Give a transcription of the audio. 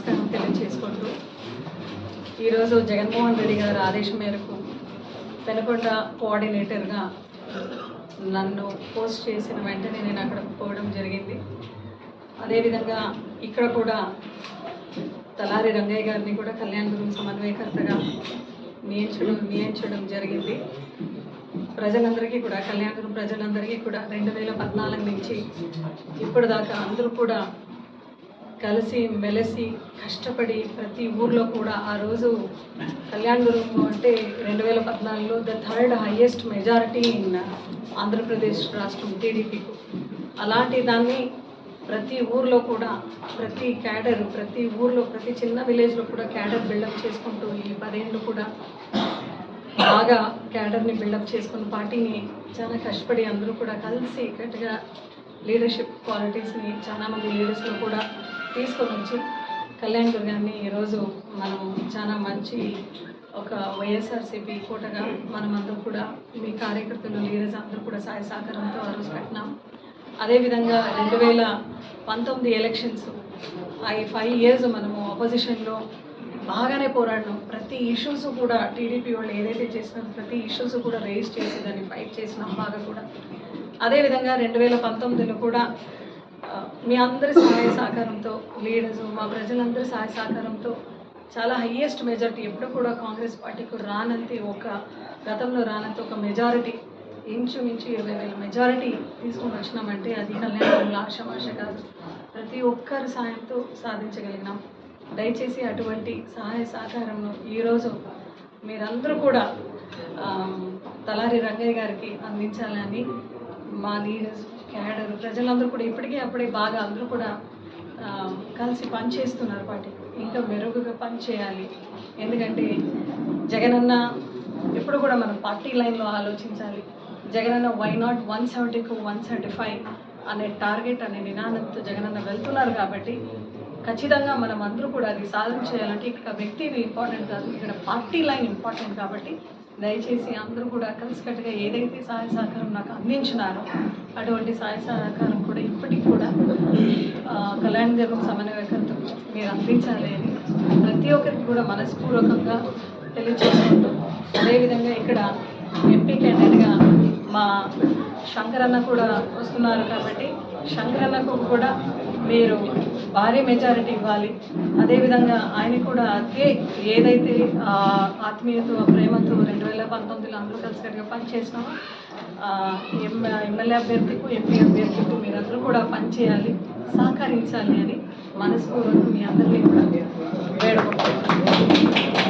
నమస్కారం తెలియజేసుకుంటూ ఈరోజు జగన్మోహన్ రెడ్డి గారి ఆదేశం మేరకు పెనకొండ కోఆర్డినేటర్గా నన్ను పోస్ట్ చేసిన వెంటనే నేను అక్కడ పోవడం జరిగింది. అదేవిధంగా ఇక్కడ కూడా తలారి రంగయ్య గారిని కూడా కళ్యాణ్ గురించి సమన్వయకర్తగా నియమించడం నియించడం జరిగింది. ప్రజలందరికీ కూడా కళ్యాణపురం ప్రజలందరికీ కూడా రెండు వేల పద్నాలుగు నుంచి ఇప్పటిదాకా అందరూ కూడా కలిసి మెలిసి కష్టపడి ప్రతి ఊర్లో కూడా ఆ రోజు కళ్యాణపురం అంటే రెండు వేల పద్నాలుగులో the third highest majority in Andhra Pradesh రాష్ట్రం టీడీపీకు. అలాంటి దాన్ని ప్రతి ఊర్లో కూడా ప్రతి క్యాడర్ ప్రతి ఊర్లో ప్రతి చిన్న విలేజ్లో కూడా క్యాడర్ బిల్డప్ చేసుకుంటూ ఈ పదేళ్ళు కూడా బాగా క్యాడర్ని బిల్డప్ చేసుకున్న పార్టీని చాలా కష్టపడి అందరూ కూడా కలిసి గట్టిగా లీడర్షిప్ క్వాలిటీస్ని చాలామంది లీడర్స్లో కూడా తీసుకొని వచ్చి కళ్యాణ్ గారిని ఈరోజు మనం చాలా మంచి ఒక వైఎస్ఆర్సీపీ కోటగా మనమందరం కూడా మీ కార్యకర్తలు లీడర్స్ అందరూ కూడా సహాయ సహకారంతో ఆ రోజు పెట్టినాం. అదేవిధంగా రెండు వేల పంతొమ్మిది ఎలక్షన్స్ ఈ ఫైవ్ ఇయర్స్ మనము ఆపోజిషన్లో బాగానే పోరాడినాం. ప్రతి ఇష్యూస్ కూడా టీడీపీ వాళ్ళు ఏదైతే చేసినా ప్రతి ఇష్యూస్ కూడా రేజ్ చేసి దాన్ని ఫైట్ చేసినాం బాగా కూడా. అదేవిధంగా రెండు వేల పంతొమ్మిదిలో కూడా మీ అందరి సహాయ సహకారంతో లీడర్స్ మా ప్రజలందరి సహాయ సహకారంతో చాలా హయ్యెస్ట్ మెజారిటీ ఎప్పుడు కూడా కాంగ్రెస్ పార్టీకి రానంతి ఒక గతంలో రానంత ఒక మెజారిటీ ఇంచుమించు ఇరవై వేల మెజారిటీ తీసుకొని వచ్చినామంటే అది కళ్యాణంలో ఆశమాష కాదు. ప్రతి ఒక్కరి సాయంతో సాధించగలిగినాం. దయచేసి అటువంటి సహాయ సహకారంను ఈరోజు మీరందరూ కూడా తలారి రంగయ్య గారికి అందించాలని మా లీడర్స్ క్యాడర్ ప్రజలందరూ కూడా ఇప్పటికీ అప్పుడే బాగా అందరూ కూడా కలిసి పనిచేస్తున్నారు పార్టీ ఇంకా మెరుగుగా పనిచేయాలి. ఎందుకంటే జగనన్న ఎప్పుడు కూడా మనం పార్టీ లైన్లో ఆలోచించాలి. జగనన్న వై నాట్ వన్ సెవెంటీకు వన్ సెవెంటీ ఫైవ్ అనే టార్గెట్ అనే నినాదంతో జగనన్న వెళ్తున్నారు కాబట్టి ఖచ్చితంగా మనం అందరూ కూడా అది సాధన చేయాలంటే ఇక్కడ వ్యక్తి ఇంపార్టెంట్ కాదు. ఇక్కడ పార్టీ లైన్ ఇంపార్టెంట్ కాబట్టి దయచేసి అందరూ కూడా కలిసికట్టుగా ఏదైతే సహాయ సహకారం నాకు అందించినారో అటువంటి సహాయ సహకారం కూడా ఇప్పటికి కూడా కళ్యాణ దేవం జగన్ సమన్వయకర్త మీరు అందించాలి అని ప్రతి ఒక్కరికి కూడా మనస్పూర్వకంగా తెలియజేసుకుంటూ అదేవిధంగా ఇక్కడ ఎంపీ క్యాండిడేట్గా మా శంకరన్న కూడా వస్తున్నారు కాబట్టి శంకరన్నకు కూడా మీరు భారీ మెజారిటీ ఇవ్వాలి. అదేవిధంగా ఆయన కూడా అదే ఏదైతే ఆత్మీయతో ప్రేమతో రెండు వేల పంతొమ్మిదిలో అందరూ కలిసికట్టుగా పనిచేసినామో ఎమ్మెల్యే అభ్యర్థికు ఎంపీ అభ్యర్థికు మీరందరూ కూడా పనిచేయాలి సహకరించాలి అని మనస్పూర్వకంగా మీ అందరినీ కూడా వేడుకుంటున్నాను.